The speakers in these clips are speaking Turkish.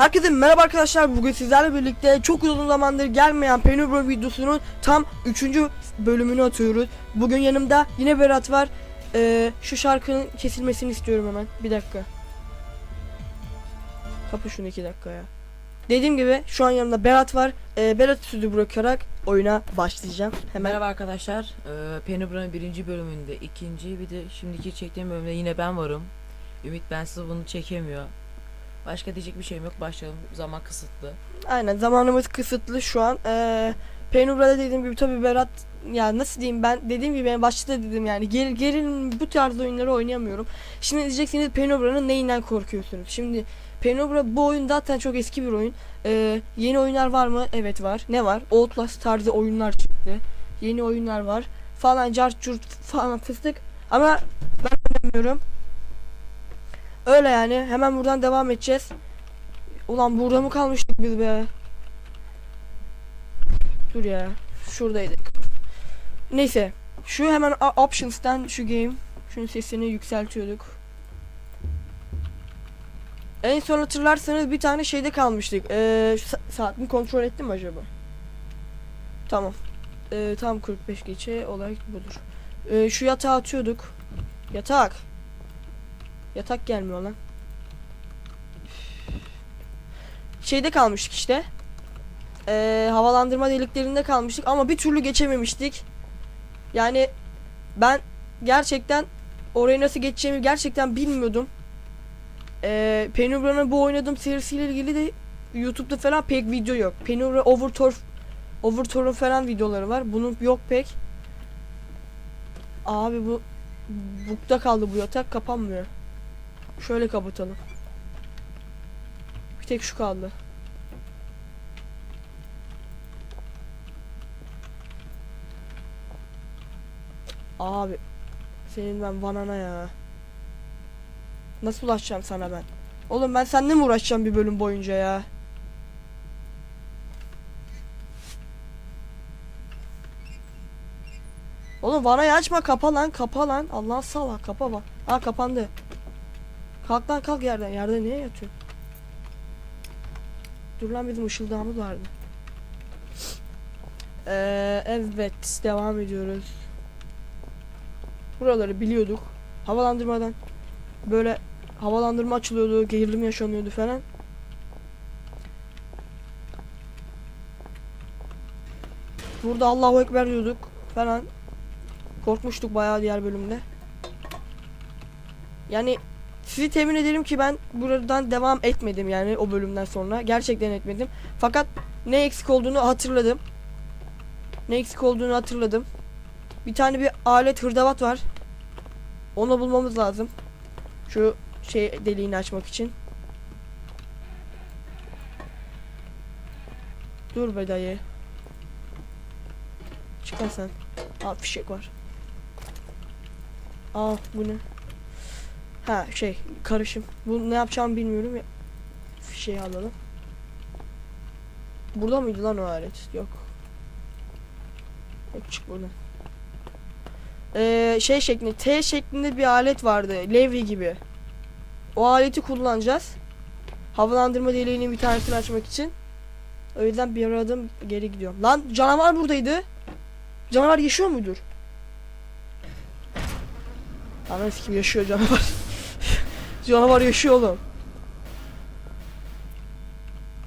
Herkese merhaba arkadaşlar. Bugün sizlerle birlikte çok uzun zamandır gelmeyen Penumbra videosunun tam 3. bölümünü atıyoruz. Bugün yanımda yine Berat var. Ee, şu şarkının kesilmesini istiyorum hemen. Bir dakika. Kapı şunu 2 dakika. Dediğim gibi şu an yanımda Berat var. Ee, Berat sözü bırakarak oyuna başlayacağım. Hemen Merhaba arkadaşlar. Ee, Penubran'ın birinci bölümünde, ikinci bir de şimdiki çektiğim bölümde yine ben varım. Ümit bensiz bunu çekemiyor. Başka diyecek bir şeyim yok. Başlayalım. Zaman kısıtlı. Aynen zamanımız kısıtlı şu an. Ee, Penumbra'da dediğim gibi tabii Berat ya nasıl diyeyim ben dediğim gibi ben başta dedim yani ger, gerilin bu tarz oyunları oynayamıyorum. Şimdi diyeceksiniz Penumbra'nın neyinden korkuyorsunuz? Şimdi Penumbra bu oyun zaten çok eski bir oyun. Ee, yeni oyunlar var mı? Evet var. Ne var? Outlast tarzı oyunlar çıktı. Yeni oyunlar var. Falan cart curt falan fıstık. Ama ben oynamıyorum. Öyle yani. Hemen buradan devam edeceğiz. Ulan burada mı kalmıştık biz be? Dur ya. Şuradaydık. Neyse. Şu hemen o- options'tan şu game. Şunun sesini yükseltiyorduk. En son hatırlarsanız bir tane şeyde kalmıştık. Ee, sa- saat mi kontrol ettim mi acaba? Tamam. Ee, tam 45 geçe olay budur. Ee, şu yatağı atıyorduk. Yatak. Yatak gelmiyor lan. Şeyde kalmıştık işte. Ee, havalandırma deliklerinde kalmıştık ama bir türlü geçememiştik. Yani ben gerçekten oraya nasıl geçeceğimi gerçekten bilmiyordum. Ee, Penumbra'nın bu oynadığım serisiyle ilgili de YouTube'da falan pek video yok. Penumbra Overturf Overturf'un falan videoları var. Bunun yok pek. Abi bu bukta kaldı bu yatak kapanmıyor. Şöyle kapatalım. Bir tek şu kaldı. Abi senin ben vanana ya. Nasıl ulaşacağım sana ben? Oğlum ben seninle mi uğraşacağım bir bölüm boyunca ya? Oğlum vanayı açma kapa lan kapa lan. Allah sala kapa bak. Ha kapandı. Kalk lan kalk yerden. Yerde niye yatıyorsun? Dur lan bizim ışıldağımız vardı. Ee, evet devam ediyoruz. Buraları biliyorduk. Havalandırmadan böyle havalandırma açılıyordu, gerilim yaşanıyordu falan. Burada Allahu Ekber diyorduk falan. Korkmuştuk bayağı diğer bölümde. Yani sizi temin ederim ki ben buradan devam etmedim yani o bölümden sonra. Gerçekten etmedim. Fakat ne eksik olduğunu hatırladım. Ne eksik olduğunu hatırladım. Bir tane bir alet hırdavat var. Onu bulmamız lazım. Şu şey deliğini açmak için. Dur be dayı. Çıkar sen. Aa fişek var. Aa bu ne? Ha şey karışım. Bu ne yapacağımı bilmiyorum ya. Fişeği alalım. Burada mıydı lan o alet? Yok. Yok çık buradan. Ee, şey şeklinde T şeklinde bir alet vardı. Levye gibi. O aleti kullanacağız. Havalandırma deliğinin bir tanesini açmak için. O yüzden bir adım geri gidiyorum. Lan canavar buradaydı. Canavar yaşıyor mudur? Anam kim yaşıyor canavar. canavar yaşıyor oğlum.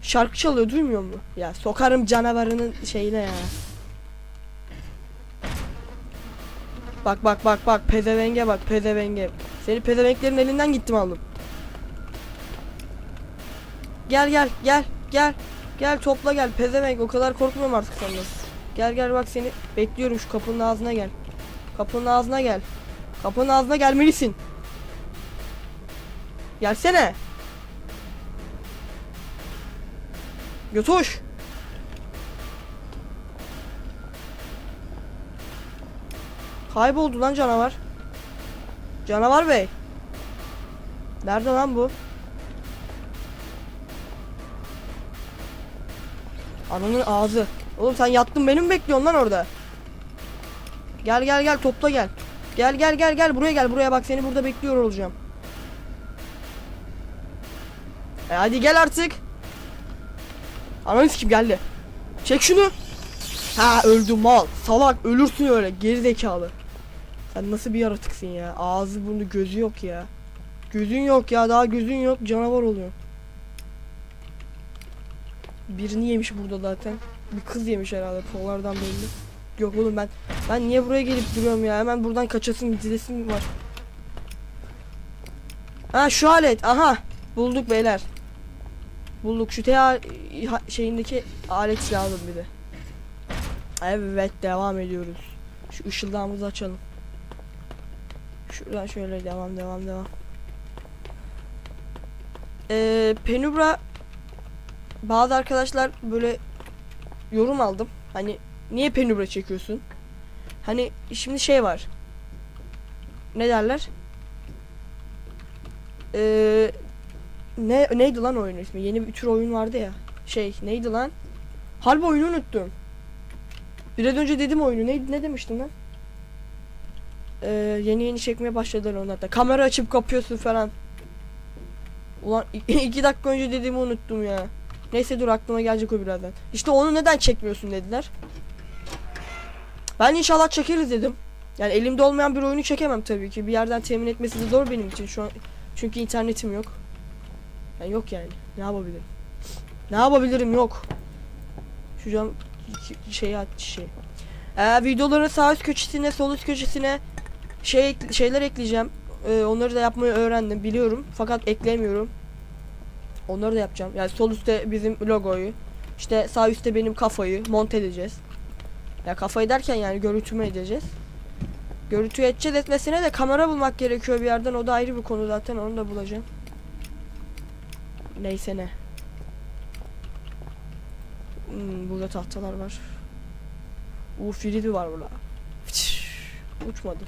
Şarkı çalıyor duymuyor mu? Ya sokarım canavarının şeyine ya. Bak bak bak bak pezevenge bak pezevenge. Seni pezevenklerin elinden gittim aldım. Gel gel gel gel. Gel topla gel pezevenk o kadar korkmuyorum artık senden. Gel gel bak seni bekliyorum şu kapının ağzına gel. Kapının ağzına gel. Kapının ağzına gelmelisin. Gelsene. Götoş. Kayboldu lan canavar. Canavar bey. Nerede lan bu? Ananın ağzı. Oğlum sen yattın beni mi bekliyorsun lan orada? Gel gel gel topla gel. Gel gel gel gel buraya gel buraya bak seni burada bekliyor olacağım. E hadi gel artık. Ananı kim geldi. Çek şunu. Ha öldü mal. Salak ölürsün öyle geri zekalı. Sen nasıl bir yaratıksın ya? Ağzı burnu gözü yok ya. Gözün yok ya daha gözün yok canavar oluyor. Birini yemiş burada zaten. Bir kız yemiş herhalde polardan belli. Yok oğlum ben ben niye buraya gelip duruyorum ya? Hemen buradan kaçasım dilesim var. Ha şu alet. Aha. Bulduk beyler. Bulduk. Şu TA şeyindeki alet lazım bir de. Evet devam ediyoruz. Şu ışıldağımızı açalım. Şuradan şöyle devam devam devam. Ee, Penubra bazı arkadaşlar böyle yorum aldım. Hani niye Penubra çekiyorsun? Hani şimdi şey var. Ne derler? Ee, ne neydi lan oyun ismi? Yeni bir tür oyun vardı ya. Şey neydi lan? Harbi oyunu unuttum. Biraz önce dedim oyunu. Neydi ne demiştim lan? Ee, yeni yeni çekmeye başladılar onlar da. Kamera açıp kapıyorsun falan. Ulan iki dakika önce dediğimi unuttum ya. Neyse dur aklıma gelecek o birazdan. İşte onu neden çekmiyorsun dediler. Ben inşallah çekeriz dedim. Yani elimde olmayan bir oyunu çekemem tabii ki. Bir yerden temin etmesi de zor benim için şu an. Çünkü internetim yok. Yani yok yani. Ne yapabilirim? Ne yapabilirim yok. Şu cam şeyi at şey. Ee, videoların sağ üst köşesine, sol üst köşesine şey şeyler ekleyeceğim. Ee, onları da yapmayı öğrendim, biliyorum. Fakat eklemiyorum. Onları da yapacağım. Yani sol üstte bizim logoyu, işte sağ üstte benim kafayı monte edeceğiz. Ya kafayı derken yani görüntümü edeceğiz. Görüntü edeceğiz etmesine de kamera bulmak gerekiyor bir yerden. O da ayrı bir konu zaten. Onu da bulacağım. Neyse ne. Hmm, burada tahtalar var. Uuu Fridi var burada. Uçmadı.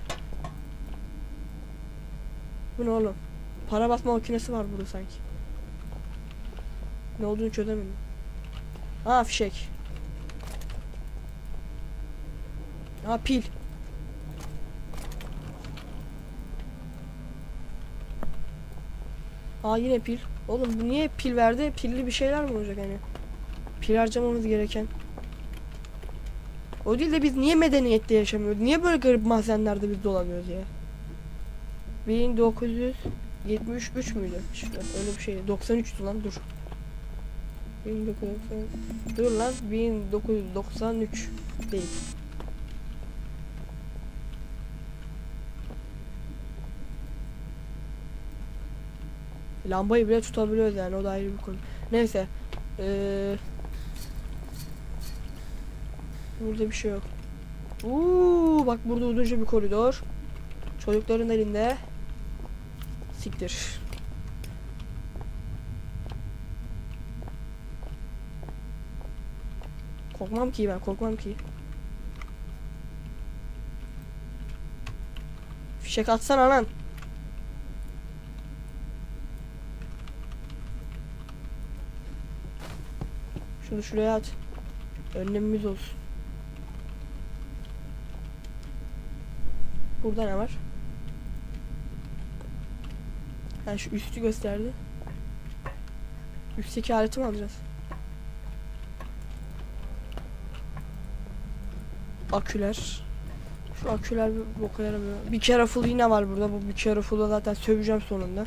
Bu ne oğlum? Para basma makinesi var burada sanki. Ne olduğunu çözemedim. Ha fişek. Ha pil. Aa yine pil. Oğlum bu niye pil verdi? Pilli bir şeyler mi olacak hani? Pil harcamamız gereken. O değil de biz niye medeniyette yaşamıyoruz? Niye böyle garip mahzenlerde biz dolanıyoruz ya? 1973 müydü? Öyle bir şey. 93'tü lan dur. 1990 Dur lan 1993 değil. Lambayı bile tutabiliyoruz yani o da ayrı bir konu. Neyse. Ee, burada bir şey yok. Uuu bak burada uzunca bir koridor. Çocukların elinde. Siktir. Korkmam ki ben korkmam ki. Fişek atsana lan. Şunu şuraya at. Önlemimiz olsun. Burada ne var? Ha şu üstü gösterdi. Üstteki aleti mi alacağız? Aküler. Şu aküler bir boka yaramıyor. Bir kere full yine var burada. Bu bir kere full'u zaten söveceğim sonunda.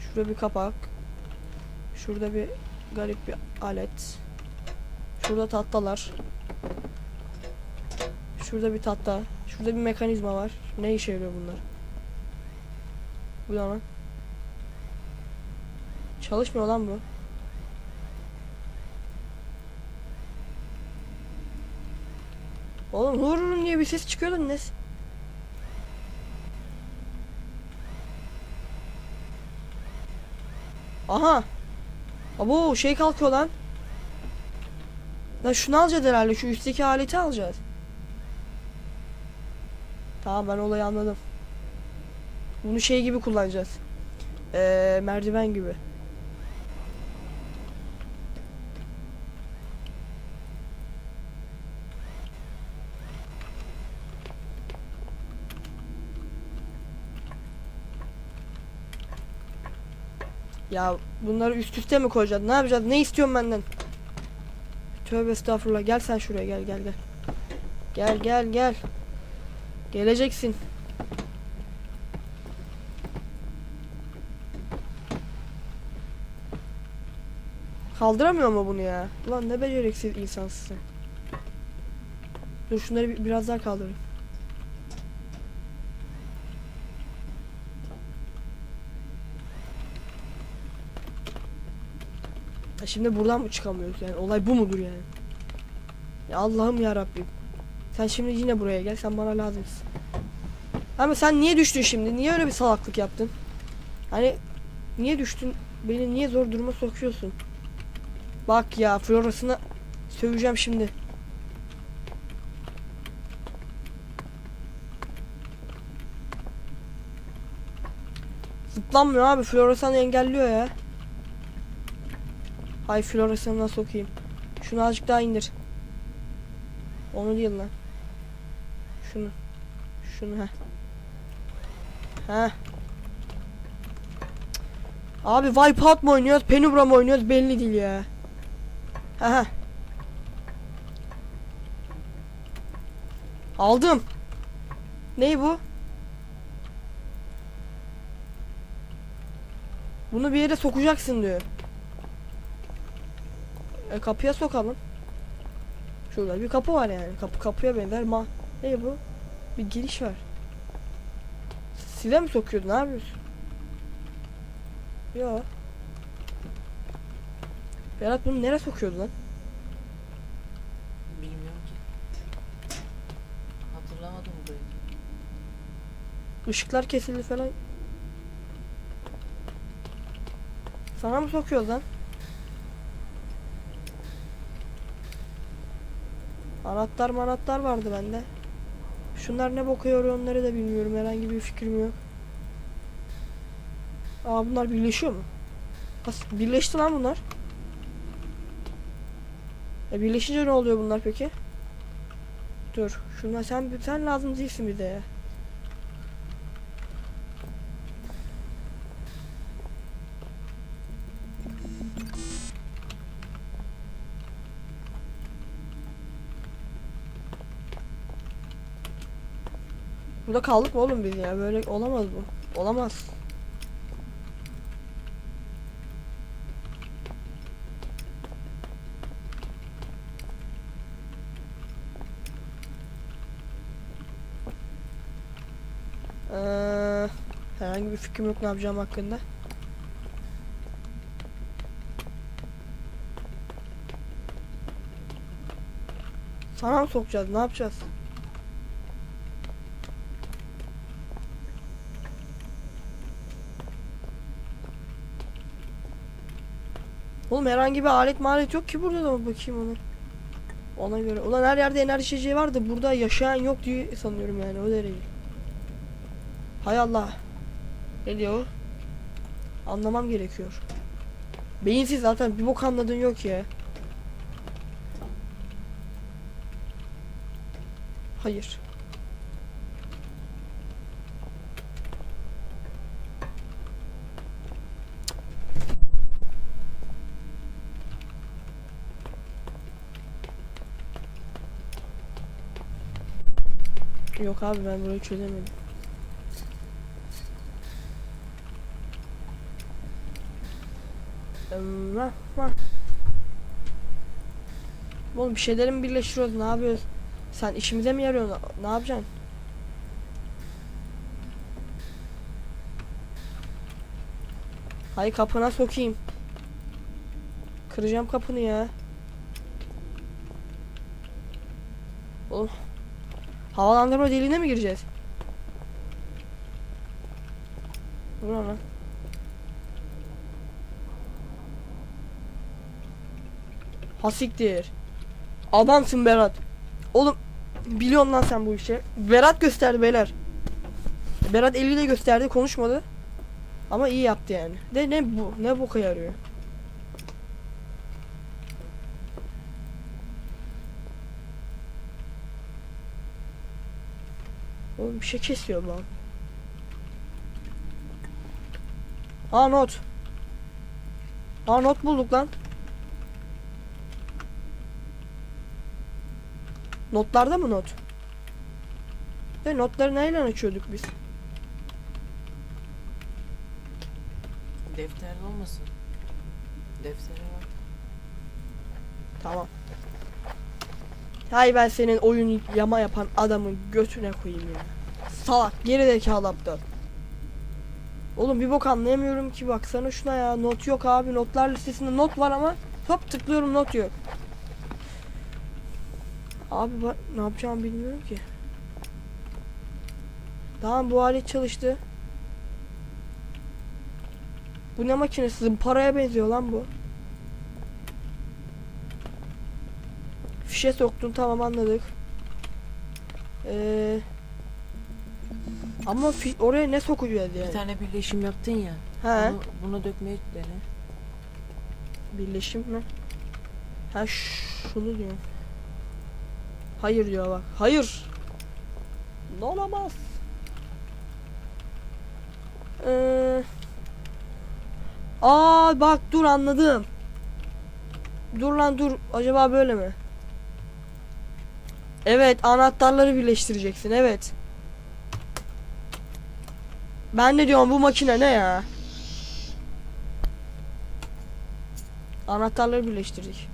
Şurada bir kapak. Şurada bir garip bir alet. Şurada tahtalar. Şurada bir tahta. Şurada bir mekanizma var. Ne işe yarıyor bunlar? Bu ne lan? Çalışmıyor lan bu. Oğlum hurrum diye bir ses çıkıyordu ne? Aha. Abo şey kalkıyor lan. Lan şunu alacağız herhalde. Şu üstteki aleti alacağız. Tamam ben olayı anladım. Bunu şey gibi kullanacağız. Ee, merdiven gibi. Ya bunları üst üste mi koyacağız? Ne yapacağız? Ne istiyorsun benden? Tövbe estağfurullah. Gel sen şuraya gel gel gel. Gel gel gel. Geleceksin. Kaldıramıyor mu bunu ya? Ulan ne beceriksiz insansın. Dur şunları bir- biraz daha kaldırayım. Şimdi buradan mı çıkamıyoruz yani? Olay bu mudur yani? Ya Allah'ım ya Rabbim. Sen şimdi yine buraya gel. Sen bana lazımsın. Ama sen niye düştün şimdi? Niye öyle bir salaklık yaptın? Hani niye düştün? Beni niye zor duruma sokuyorsun? Bak ya Flora'sına söveceğim şimdi. Zıplanmıyor abi. Floresan engelliyor ya. Hay Floresan'ına sokayım. Şunu azıcık daha indir. Onu değil lan. Şunu. Şunu ha. Ha. Abi Wipeout mu oynuyoruz, Penumbra mı oynuyoruz belli değil ya. Ha. Aldım. Ney bu? Bunu bir yere sokacaksın diyor. E, kapıya sokalım. Şurada bir kapı var yani. Kapı kapıya benzer ma. Ne bu? Bir giriş var. Sile mi sokuyordu? Ne yapıyorsun? Yo. Berat bunu nereye sokuyordu lan? Bilmiyorum ki. Hatırlamadım burayı. Işıklar kesildi falan. Sana mı sokuyoruz lan? Anahtar manatlar vardı bende. Şunlar ne boka yarıyor onları da bilmiyorum. Herhangi bir fikrim yok. Aa bunlar birleşiyor mu? Nasıl birleşti lan bunlar? E birleşince ne oluyor bunlar peki? Dur. Şuna sen sen lazım değilsin bir de ya. Burada kaldık mı oğlum biz ya? Böyle olamaz bu. Olamaz. Ee, herhangi bir fikrim yok ne yapacağım hakkında. Sana mı sokacağız? Ne yapacağız? Oğlum herhangi bir alet malet yok ki burada da bakayım ona. Ona göre. Ulan her yerde enerji içeceği var da burada yaşayan yok diye sanıyorum yani o derece. Hay Allah. Ne diyor? Anlamam gerekiyor. Beyinsiz zaten bir bok anladığın yok ya. Hayır. Yok abi ben burayı çözemedim. Em, vah, vah. Oğlum bir şeyleri mi birleştiriyoruz ne yapıyoruz? Sen işimize mi yarıyorsun? Ne yapacaksın? Hay kapına sokayım. Kıracağım kapını ya. Oğlum. Havalandırma deliğine mi gireceğiz? Bu ne lan? Hasiktir. Adamsın Berat. Oğlum biliyorsun lan sen bu işi. Berat gösterdi beyler. Berat eliyle gösterdi konuşmadı. Ama iyi yaptı yani. De ne bu? Ne boka yarıyor? Oğlum bir şey kesiyor lan. Aa not. Aa not bulduk lan. Notlarda mı not? Ve notları neyle açıyorduk biz? Defterde olmasın. Deftere bak. Tamam. Hay ben senin oyun yama yapan adamın götüne koyayım ya. Salak geri zekalı aptal. Oğlum bir bok anlayamıyorum ki baksana şuna ya. Not yok abi. Notlar listesinde not var ama hop tıklıyorum not yok. Abi ben ne yapacağımı bilmiyorum ki. Tamam bu alet çalıştı. Bu ne makinesi? Paraya benziyor lan bu. Fişe soktun tamam anladık. Ee, ama oraya ne sokacağız Bir yani? tane birleşim yaptın ya. He. Bunu, bunu dökmeye dene. Birleşim mi? Ha şunu diyorum. Hayır diyor bak. Hayır. Ne olamaz. Ee, aa bak dur anladım. Dur lan dur. Acaba böyle mi? Evet anahtarları birleştireceksin evet. Ben de diyorum bu makine ne ya? Anahtarları birleştirdik.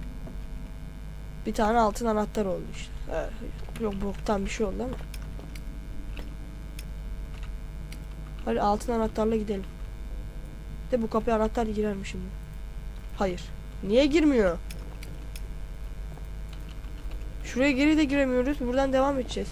Bir tane altın anahtar oldu işte. Evet. Yok boktan bir şey oldu ama. Hadi altın anahtarla gidelim. De bu kapıya anahtar girer mi şimdi? Hayır. Niye girmiyor? Şuraya geri de giremiyoruz. Buradan devam edeceğiz.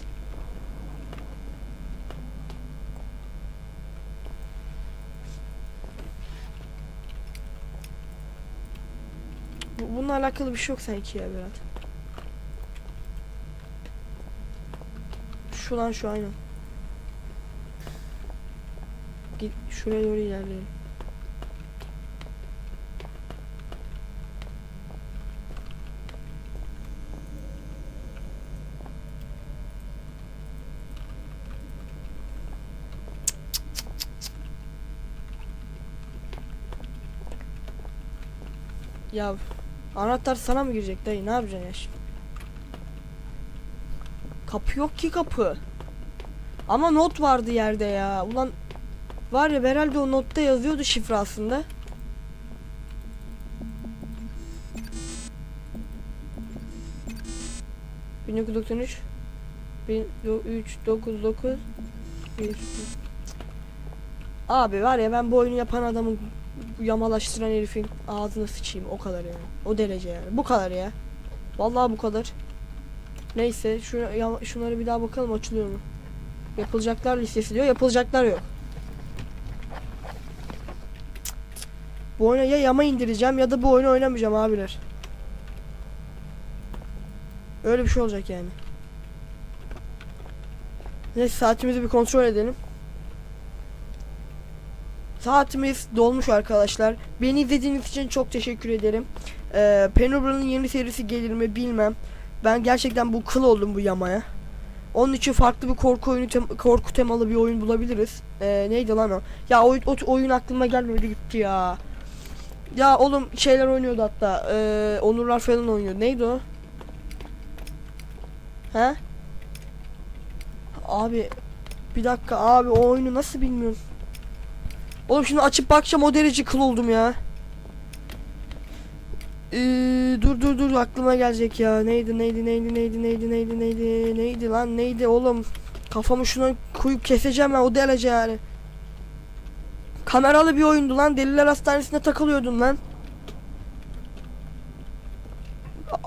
Bu- Bununla alakalı bir şey yok sanki ya Berat. Şu lan şu aynen. Git şuraya doğru ilerleyelim. Ya anahtar sana mı girecek dayı ne yapacaksın ya şimdi? Kapı yok ki kapı. Ama not vardı yerde ya. Ulan var ya herhalde o notta yazıyordu şifre aslında. ...1993... ...1399... ...1... Abi var ya ben bu oyunu yapan adamın... yamalaştıran herifin ağzına sıçayım o kadar yani. O derece yani. Bu kadar ya. Vallahi bu kadar. Neyse şu şunları bir daha bakalım açılıyor mu? Yapılacaklar listesi diyor. Yapılacaklar yok. Bu oyuna ya yama indireceğim ya da bu oyunu oynamayacağım abiler. Öyle bir şey olacak yani. Neyse saatimizi bir kontrol edelim. Saatimiz dolmuş arkadaşlar. Beni izlediğiniz için çok teşekkür ederim. Ee, Penumbra'nın yeni serisi gelir mi bilmem. Ben gerçekten bu kıl oldum bu yamaya. Onun için farklı bir korku oyunu tem- korku temalı bir oyun bulabiliriz. Ee, neydi lan o? Ya o, o oyun aklıma gelmedi gitti ya. Ya oğlum şeyler oynuyordu hatta. Ee, Onurlar falan oynuyordu. Neydi o? He? Abi bir dakika abi o oyunu nasıl bilmiyorum. Oğlum şimdi açıp bakacağım o derece kıl oldum ya. Ee, dur dur dur aklıma gelecek ya. Neydi neydi neydi neydi neydi neydi neydi neydi lan neydi oğlum. Kafamı şuna koyup keseceğim ben o derece yani. Kameralı bir oyundu lan. Deliler hastanesinde takılıyordun lan.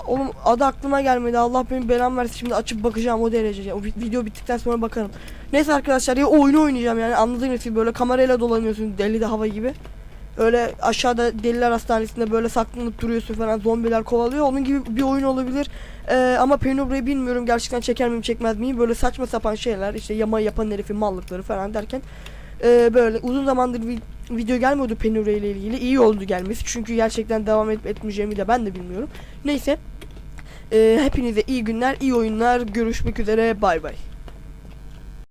Oğlum adı aklıma gelmedi. Allah benim belamı versin. Şimdi açıp bakacağım o derece. O vi- video bittikten sonra bakarım. Neyse arkadaşlar ya oyunu oynayacağım yani anladığınız gibi böyle kamerayla dolanıyorsun deli de hava gibi. Öyle aşağıda deliler hastanesinde böyle saklanıp duruyorsun falan zombiler kovalıyor. Onun gibi bir oyun olabilir. Ee, ama Penumbra'yı bilmiyorum gerçekten çeker miyim çekmez miyim. Böyle saçma sapan şeyler işte yama yapan herifin mallıkları falan derken. ee, böyle uzun zamandır bir video gelmiyordu Penumbra ile ilgili. İyi oldu gelmesi çünkü gerçekten devam edip etmeyeceğimi de ben de bilmiyorum. Neyse. Ee, hepinize iyi günler, iyi oyunlar. Görüşmek üzere. Bay bay.